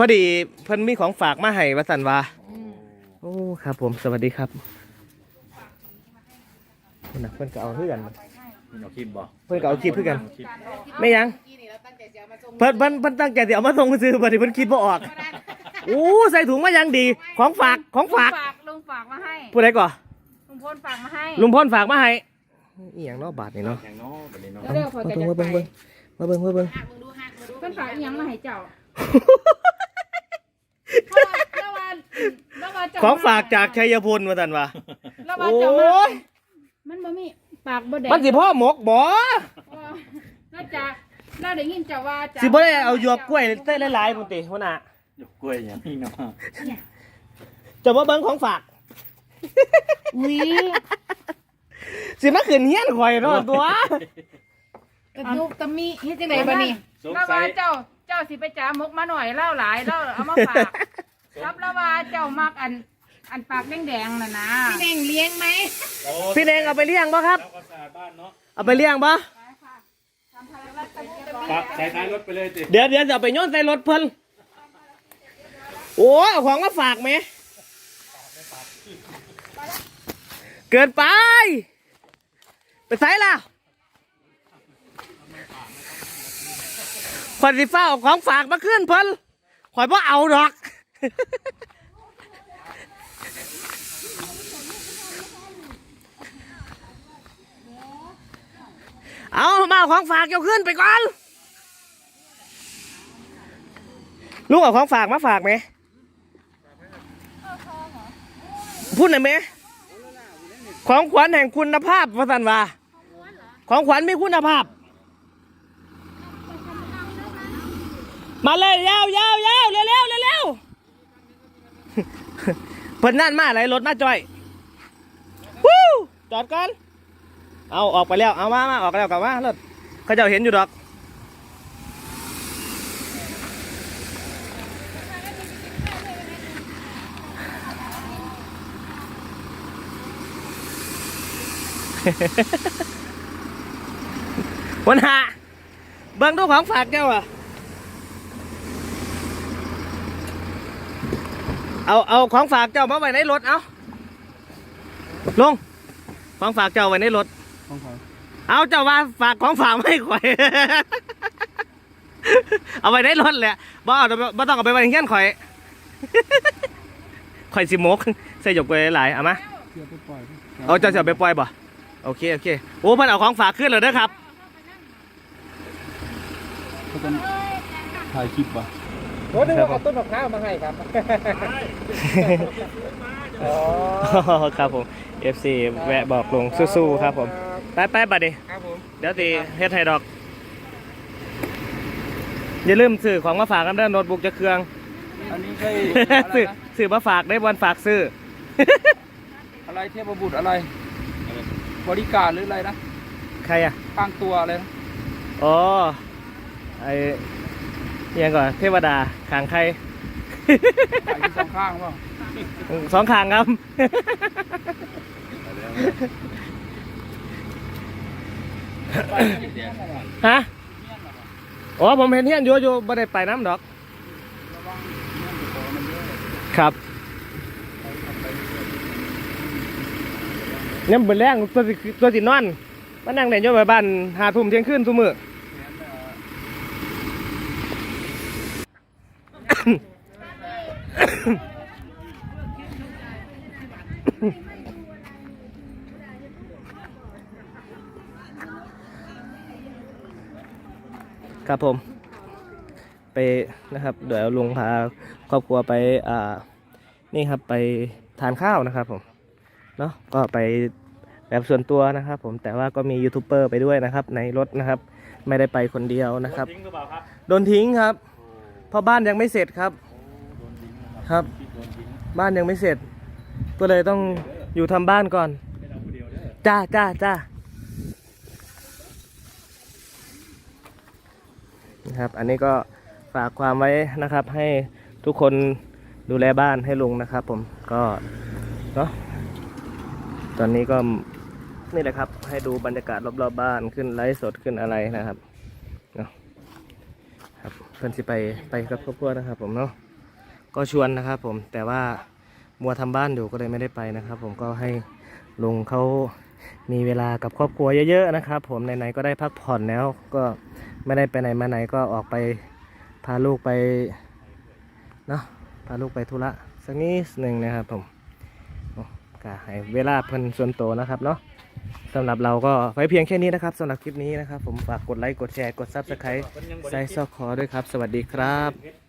พอดีเพิ่นมีของฝากมาให้วสันวาโอ้ครับผมสวัสดีครับเพิ่นน่ะเพิ่นก็เอาเพื่อนคุณเอาคลิปบ่เพิ่นก็เอาคลิปเพื่อกันคลิปไม่ยัง เพิ่นเพิ่นเพิ่นตั้งใจสิเอามาส่งซื้อบัดนี้เพิ่นคิดบ่ออกโอ้ใส่ถุงมายังดี ของฝากของฝากลุงฝากมาให้ผู้ใดก่อลุงพลฝากมาให้ลุงพลฝากมาให้อีหยังเนาะบาทนี่เนาะแข่งเนาะแบบนี้เนาะเร็วๆพอมาจะเบิ่งจะมาไปเบิ่งมาเบิ่งมาเบิ่งเพิ่นฝากอีหยังมาให้เจ้าแล้ววันแล้ ววันเจ้ของฝากจากชัยพลว่าซั่นว่าแล้วโอวันเจ้ามา้ยมันบ่มีปากบ่แดงมันสิพ่อหมกบ่เออแล้วจะเราได้ยินเจ้าว่าจะสิบ่ได้เอาหยวกกล้วยเต้หลายๆพุ่นติหัวหน้าหยกกล้วยอย่างนี้เนาะจะมาเบิ่งของฝาก อุ้ยสิมาขึ้นเฮียนข่อยเนาะตัว กระดูกตะมีเฮ็ดจังได๋บัดนี้ สงแล้วสัว่ายเจ้าเจ้าสิไปจ่ามกมาหน่อยเล่าหลายเล่าเอามาฝากรับแล้วว่า เจ้ามักอันอันปากแดงๆน่ะนะพี่แดงเลี้ยงไหมพี่เดงเอาไปเลี้ยงบ่ครับเราก็สะอาดบ้านเนาะเอาไปเลี้ยงบ่ปักใส่ท้ายรถไปเลยสิเดี๋ยวเดี๋ยวจะเอาไปโย้อนใส่รถเพิ่นโอ้เอาของมาฝากไหม เกินไป ไปใส่ล่ะข่อยสิฟ้าเอาของฝากมาขึ้นเพิ่นข่อยบ่เอาดอก เอาของฝากเจ้าขึ้นไปก่อน ลูกเอาของฝากมาฝากไหมพูดหน่อยไหมของขวัญแห่งคุณภาพวสันวาของขวัญมีคุณภาพ มาเลยยาวยาวยาวเร็วเร็วเร็วเพิ่นนั่นมาอะไรรถมาจอยวู้จอดก่อนเอาออกไปแล้ว เอามามาออกไปแล้วกลับมารถ เขาเจ้าเห็นอยู่ดอกวันหาเบิ่งดูของฝากเจ้าอะ เอาเอาของฝากเจ้ามาไว้ในรถเอาลง ของฝากเจ้าไว้ในรถ เอาเจ้าว่าฝากของฝากไม่ข่อย เอาไว้ในรถแหละบ่เอาบ่ต้องเอาไปไว้ในเงี้ยนข่อย ข่อยสิมกใส่หยกไปหลายๆเอามาเอาเจ้าจะเอาไปปล่อยบ่โอเคโอเคโอ้เพิ่นเอาของฝากขึ้นแล้วเด้อครับเขาจะถ่ายคลิปป่ะโอ้นึกว่าเอาต้นมะพร้าวมาให้ครับอ๋อครับผม FC แวะบอกลงสู้ๆครับผม ไปไปบัดดิครับผมเดี๋ยวตีเฮ็ดไทยดอก อย่าลืมซื้อของมาฝากกันเด้อโน้ตบุ๊กจะเครื่อง อันนี้ใช่ซื้อซื้อมาฝากได้วันฝากซื้อ อะไรเทพบุตรอะไร บริการหรืออะไรนะใครอะ ข้างตัวอะไรนะอ๋อ ไอ้อิหยังก่อนเทวดาขางใคร ขายอยู่สองข้างเปล่าสองขางครับ ฮะอ๋อผมเห็นเฮียนอยู่อยู่บ่ได้ไปน้ำดอก ครับเนี่ยเป็นแรงตัวสิตัวสินอนมานั่งในโยบายบ้านหาทุ่มเที่ยงคืนทุกมื้อ ครับผม ไปนะครับเดี๋ยวลุงพาครอบครัวไปอ่านี่ครับไปทานข้าวนะครับผมเนาะก็ไปแบบส่วนตัวนะครับ ผมแต่ว่าก็มียูทูบเบอร์ไปด้วยนะครับ ในรถนะครับ ไม่ได้ไปคนเดียวนะครับ ทิ้งหรือเปล่าครับโดนทิ้งครับเพราะบ้านยังไม่เสร็จครับครับบ้านยังไม่เสร็จ ก็เลยต้องอยู่ทำบ้านก่อนจ้าจ้าจ้า นะครับ อันนี้ก็ฝากความไว้นะครับ ให้ทุกคนดูแลบ้านให้ลุงนะครับ ผมก็เนาะตอนนี้ก็นี่แหละครับ ให้ดูบรรยากาศรอบๆบบ้านขึ้นไลฟ์สดขึ้นอะไรนะครับเนาะครับเพื่อนสิไปไปกับครอบครัวนะครับ ผมเนาะก็ชวนนะครับ ผมแต่ว่ามัวทำบ้านอยู่ก็เลยไม่ได้ไปนะครับ ผมก็ให้ลุงเขา มีเวลากับครอบครัวเยอะๆนะครับ ผมไหนๆก็ได้พักผ่อนแล้ว ก็ไม่ได้ไปไหนมาไหนก็ออกไปพาลูกไปเนาะพาลูกไปธุระสักนิดหนึ่งนะครับผมโอ้ก็ให้เวลาเพิ่นส่วนตัวนะครับเนาะสำหรับเราก็ไว้เพียงแค่นี้นะครับสำหรับคลิปนี้นะครับ ผมฝากกดไลค์กดแชร์กดซับสไครต์ใส่ซอกคอด้วยครับ สวัสดีครับ